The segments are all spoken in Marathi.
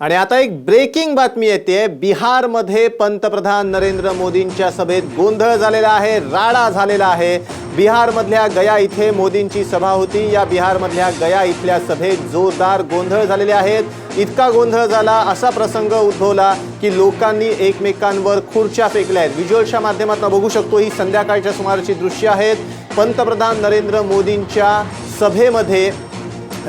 आणि आता एक ब्रेकिंग बातमी येते. बिहारमध्ये पंतप्रधान नरेंद्र मोदींच्या सभेत गोंधळ झालेला आहे राडा झालेला आहे. बिहारमधल्या गया इथे मोदींची सभा होती. या बिहारमधल्या गया इथल्या सभेत जोरदार गोंधळ झालेले आहेत. इतका गोंधळ झाला असा प्रसंग उद्भवला की लोकांनी एकमेकांवर खुर्च्या फेकल्या आहेत. व्हिज्युअलच्या माध्यमातून बघू शकतो ही संध्याकाळच्या सुमाराची दृश्य आहेत. पंतप्रधान नरेंद्र मोदींच्या सभेमध्ये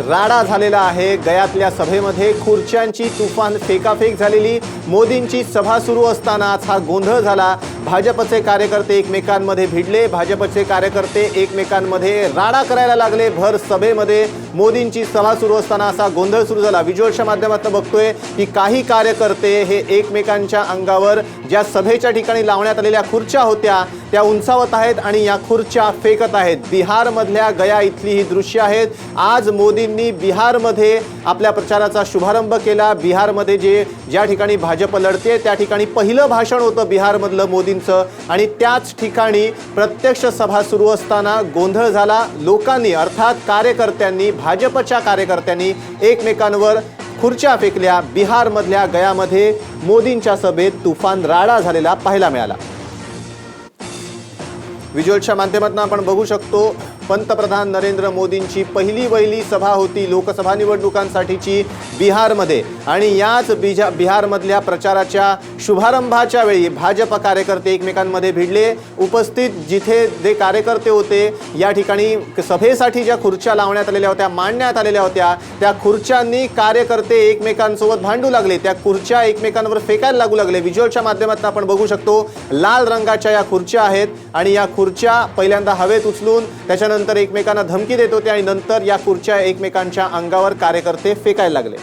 राडा झालेला आहे. गयातल्या सभेमध्ये खुर्च्यांची तुफान फेकाफेक झालेली. मोदींची सभा सुरू असतानाच हा गोंधळ झाला. भाजपचे कार्यकर्ते एकमेकांमध्ये भिडले भाजपचे कार्यकर्ते एकमेकांमध्ये राडा करायला लागले. भर सभेमध्ये मोदींची सभा सुरू असताना असा गोंधळ सुरू झाला. व्हिज्युअलच्या माध्यमातून बघतोय की काही कार्यकर्ते हे एकमेकांच्या अंगावर ज्या सभेच्या ठिकाणी लावण्यात आलेल्या खुर्च्या होत्या त्या उंचावत आहेत आणि या खुर्च्या फेकत आहेत. बिहारमधल्या गया इथली ही दृश्य आहेत. आज मोदींनी बिहारमध्ये आपल्या प्रचाराचा शुभारंभ केला. बिहारमध्ये जे ज्या ठिकाणी भाजप लढते त्या ठिकाणी पहिलं भाषण होतं बिहारमधलं मोदी मोदींचं आणि त्याच ठिकाणी प्रत्यक्ष सभा सुरू असताना गोंधळ झाला. लोकांनी अर्थात कार्यकर्त्यांनी भाजपच्या कार्यकर्त्यांनी एकमेकांवर खुर्च्या फेकल्या. बिहारमधल्या गयामध्ये मोदींच्या सभेत तुफान राडा झालेला पाहायला मिळाला. व्हिज्युअलच्या माध्यमातून आपण बघू शकतो पंतप्रधान नरेंद्र मोदींची पहिली वहिली सभा होती लोकसभा निवडणुकांसाठीची बिहारमध्ये. आणि याच बिजा बिहारमधल्या प्रचाराच्या शुभारंभाच्या वेळी भाजप कार्यकर्ते एकमेकांमध्ये भिडले. उपस्थित जिथे जे कार्यकर्ते होते या ठिकाणी सभेसाठी ज्या खुर्च्या लावण्यात आलेल्या होत्या मांडण्यात आलेल्या होत्या त्या खुर्च्यांनी कार्यकर्ते एकमेकांसोबत भांडू लागले. त्या खुर्च्या एकमेकांवर फेकायला लागू लागले. व्हिज्युअलच्या माध्यमातून आपण बघू शकतो लाल रंगाच्या या खुर्च्या आहेत. आणि या खुर्च्या पहिल्यांदा हवेत उचलून त्याच्यानंतर एकमेकांना धमकी देत होते आणि नंतर या खुर्च्या एकमेकांच्या अंगावर कार्यकर्ते फेकायला लागले.